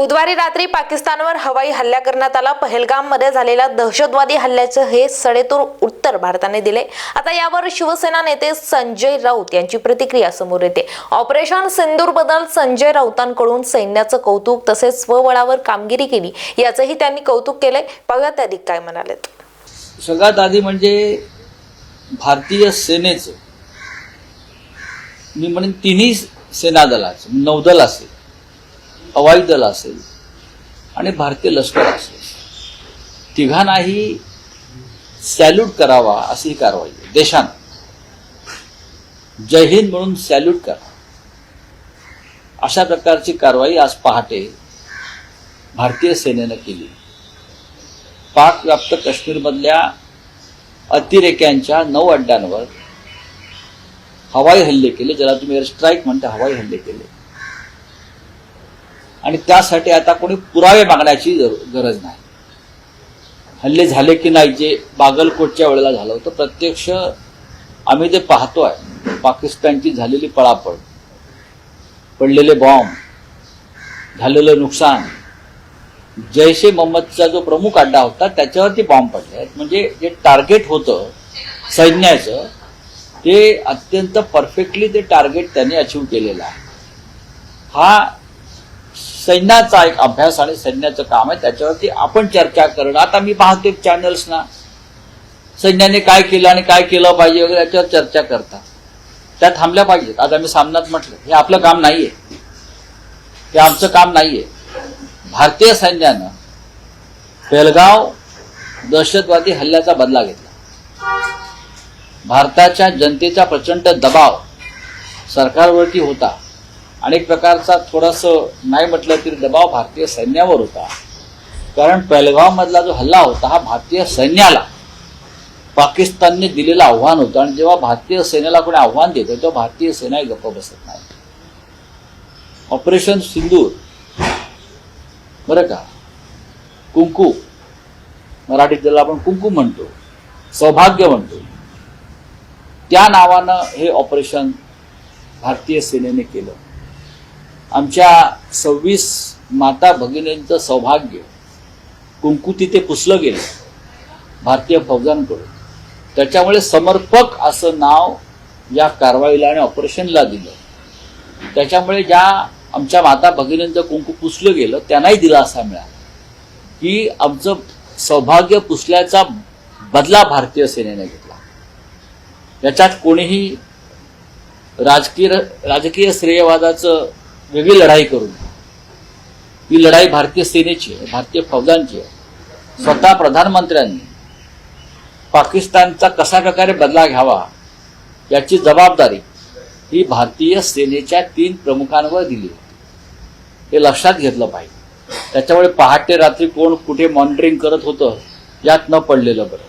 बुधवारी रात्री पाकिस्तानवर हवाई हल्ला करण्यात आला. पहलगाममध्ये झालेल्या दहशतवादी हल्ल्याचं हे सडेतोर उत्तर भारताने दिले. आता यावर शिवसेना नेते संजय राऊत यांची प्रतिक्रिया समोर येते. ऑपरेशन सिंदूरबद्दल संजय राऊतांकडून सैन्याचं कौतुक तसेच स्वबळावर कामगिरी केली याचंही त्यांनी कौतुक केलंय बघा अधिक काय म्हणालेत. सगळ्यात आधी म्हणजे भारतीय सेनेचं मी म्हणेन तिन्ही सेना दलाचं नौदल असेल हवाई दल असेल आणि भारतीय लष्कर असेल. तिघांनाही सॅल्यूट करावा अशी ही कारवाई आहे. देशानं. जय हिंद म्हणून सॅल्यूट करा. अशा प्रकारची कारवाई आज पहाटे भारतीय सेनेनं केली. पाक व्याप्त काश्मीरमधल्या अतिरेक्यांच्या नऊ अड्ड्यांवर हवाई हल्ले केले. ज्याला तुम्ही एअर स्ट्राईक म्हणता हवाई हल्ले केले. आणि त्यासाठी आता कोणी पुरावे मागण्याची जर- गरज नाही. हल्ले झाले की नाही जे बागलकोटच्या वेळेला झालं होतं प्रत्यक्ष आम्ही ते पाहतोय पाकिस्तानची झालेली पळापळ पडलेले बॉम्ब झालेलं नुकसान जैश ए मोहम्मदचा जो प्रमुख अड्डा होता त्याच्यावरती बॉम्ब पडले आहेत. म्हणजे जे टार्गेट होतं सैन्याचं ते अत्यंत परफेक्टली ते टार्गेट त्यांनी अचीव केलेलं आहे. हा सैन्याचा एक अभ्यास आणि सैन्याचं काम आहे त्याच्यावरती आपण चर्चा करणं. आता मी पाहतो चॅनल्स ना सैन्याने काय केलं आणि काय केलं पाहिजे वगैरे याच्यावर चर्चा करतात. त्या थांबल्या पाहिजेत. आज आम्ही सामन्यात म्हटलं हे आपलं काम नाहीये. हे आमचं काम नाहीये. भारतीय सैन्यानं बेलगाव दहशतवादी हल्ल्याचा बदला घेतला. भारताच्या जनतेचा प्रचंड दबाव सरकारवरती होता. अनेक प्रकारचा थोडस नाही म्हटलं तरी दबाव भारतीय सैन्यावर होता. कारण पेलगाव मधला जो हल्ला होता हा भारतीय सैन्याला पाकिस्तानने दिलेलं आव्हान होतं. आणि जेव्हा भारतीय सेनेला कोणी आव्हान देतं तेव्हा भारतीय सेना गप्प बसत नाही. ऑपरेशन सिंदूर. बरं का? कुंकू. मराठीत ज्याला आपण कुंकू म्हणतो. सौभाग्य म्हणतो. त्या नावानं हे ऑपरेशन भारतीय सेनेने केलं. आमच्या सव्वीस माता भगिनींचं सौभाग्य कुंकू तिथे पुसलं गेलं भारतीय फौजांकडून. त्याच्यामुळे समर्पक असं नाव या कारवाईला आणि ऑपरेशनला दिलं. त्याच्यामुळे ज्या आमच्या माता भगिनींचं कुंकू पुसलं गेलं त्यांनाही दिलासा मिळाला. की आमचं सौभाग्य पुसल्याचा बदला भारतीय सेनेने घेतला. याच्यात कोणीही राजकीय राजकीय श्रेयवादाचं वेगळी लढाई करून. ही लढाई भारतीय सेनेची आहे भारतीय फौजांची आहे. स्वतः प्रधानमंत्र्यांनी पाकिस्तानचा कशा प्रकारे बदला घ्यावा याची जबाबदारी ही भारतीय सेनेच्या तीन प्रमुखांवर दिली हे लक्षात घेतलं पाहिजे. त्याच्यामुळे पहाटे रात्री कोण कुठे मॉनिटरिंग करत होतं यात न पडलेलं बरं.